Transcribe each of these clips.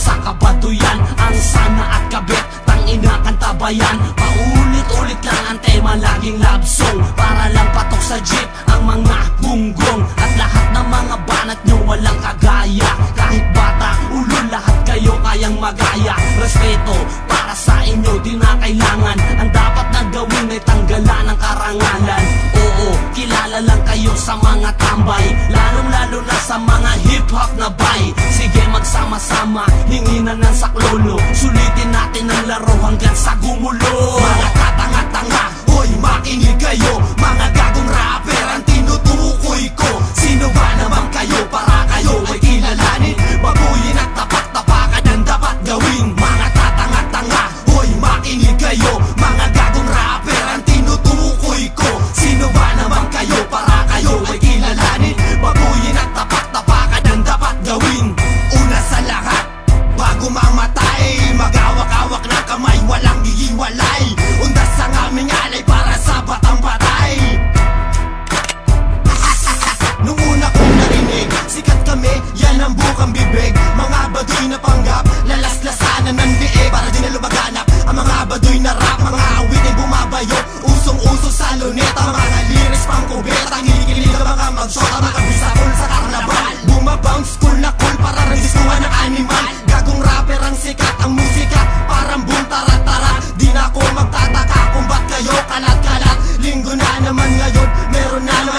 sa kabaduyan Ang sana at kabit, tangina kanta bayan Paulit-ulit lang ang tema, laging love song. Para lang patok sa jeep ang mga gunggong At lahat ng mga banat nyo walang kagaya. Kahit bata, ulo lahat kayo kayang magaya. Respeto para sa inyo di na kailangan. Ang dapat na gawin ay tanggalan ng karangalan. Oo, kilala lang kayo sa mga tambay. Lalong lalo na sa mga hip-hop na bay. Sige magsama-sama, hinginan ng saklolo. Sulitin natin ang laro hanggang sa gumulo bumabayo Usong-uso sa luneta Mga lyrics pang kubeta. Ngilikilig ang mga mag-shot Ang mga bisakol sa karnabal Bumabounce cool na cool Para rin diskuhan ng animal. Gagong rapper ang sikat Ang musika parang boom tarat-tarat Di na ako magtataka Kung ba't kayo kalat-kalat. Linggo na naman ngayon Meron na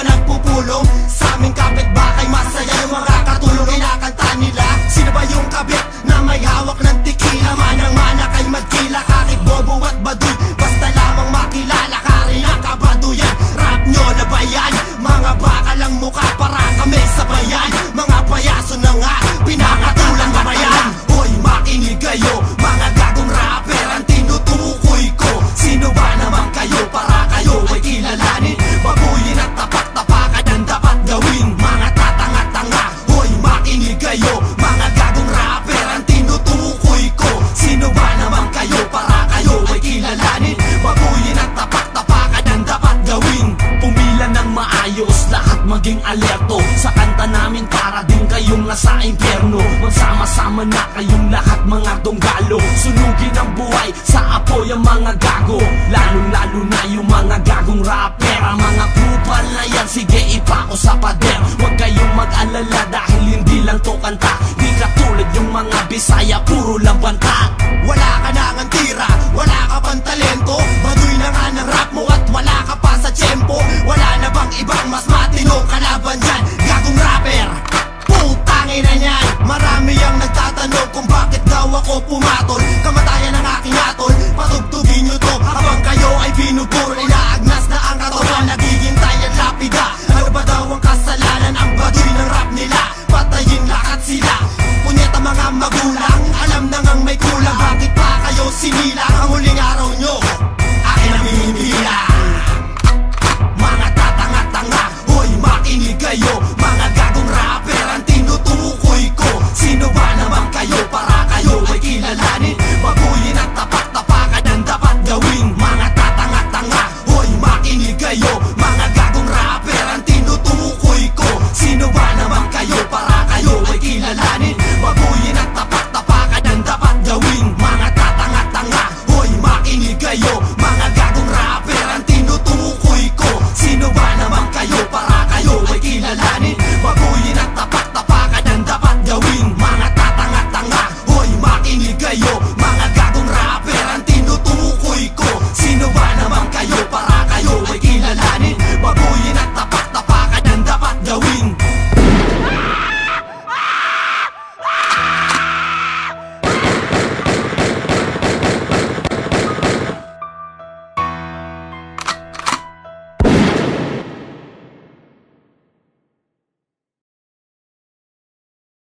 Magsama-sama na kayong lahat mga donggalo. Sunugin ang buhay sa apoy ang mga gago. Lalong-lalo na yung mga gagong rapper. Ang mga kupal na yan sige ipako sa pader. Huwag kayong mag-alala dahil hindi lang to kanta. Di katulad yung mga bisaya puro lang banta. Wala ka na ang tira,